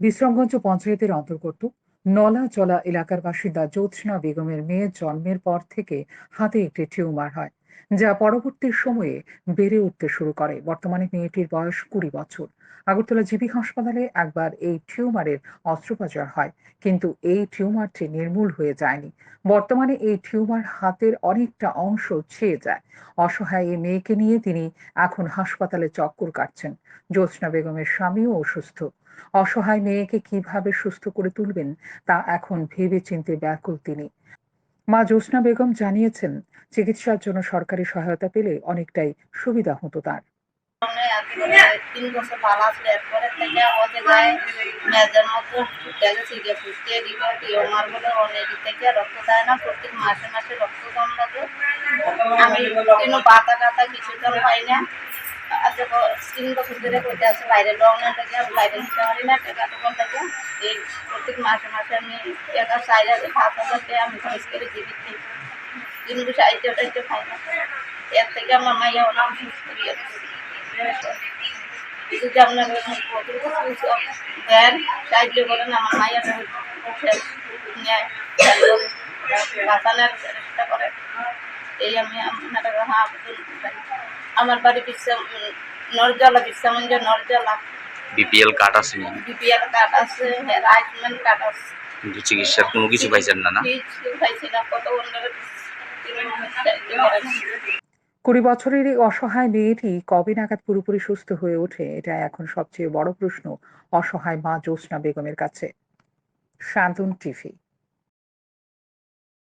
বিশ্রামগঞ্জ পঞ্চায়েতের অন্তর্গত নলাচলা এলাকার বাসিন্দা জ্যোৎস্না বেগমের মেয়ের জন্মের পর থেকে হাতে একটি টিউমার হয়। যা পরবর্তী সময়ে বেড়ে উঠতে শুরু করে। বর্তমানে মেয়েটির বয়স কুড়ি বছর। আগরতলা জিবি হাসপাতালে একবার এই টিউমারের অস্ত্রোপচার হয়, কিন্তু এই টিউমারটি নির্মূল হয়ে যায়নি। বর্তমানে এই টিউমার হাতের অনেকটা অংশ ছেয়ে যায়। অসহায় এই মেয়েকে নিয়ে তিনি এখন হাসপাতালে চক্কর কাটছেন। জ্যোৎস্না বেগমের স্বামীও অসুস্থ। অসহায় মেয়েকে কীভাবে সুস্থ করে তুলবেন তা এখন ভেবে চিনতে ব্যাকুল তিনি। মা জ্যোৎস্না বেগম জানিয়েছেন, চিকিৎসার জন্য সরকারি সহায়তা পেলে অনেকটাই সুবিধা হতো তার। তিন বছর থেকে মতো থেকে রক্ত দেয় না, প্রত্যেক মাসে মাসে রক্ত আমি কোনো পাতা টাতা কিছু তো পাই না। আচ্ছা তিন বছর ধরে করতে আছে, বাইরে লগ্নের থেকে না, টাকা টোকা থেকে এই প্রত্যেক মাসে মাসে আমি টাকা চাই হাজার আমি খরচ করে জীবিত থেকে। আমার মাইয়া অনেক সুস্থ হয়ে যদি আপনার দেন, সাহায্য করেন চেষ্টা করে। এই আমি আপনার হ্যাঁ আমার বাড়ি বিশ্ব নরজলা বিশ্বামঞ্জ নরজলা বিপিএল কার্ড আছে বিপিএল কার্ড আছে আয়ুষ্মান কার্ড আছে। কিন্তু চিকিৎসার কোনো কিছু পাইছেন না না? কুড়ি বছরের এই অসহায় মেয়েটি কবে নাগাদ পুরোপুরি সুস্থ হয়ে ওঠে এটা এখন সবচেয়ে বড় প্রশ্ন অসহায় মা জ্যোৎস্না বেগমের কাছে। শান্তন টিভি।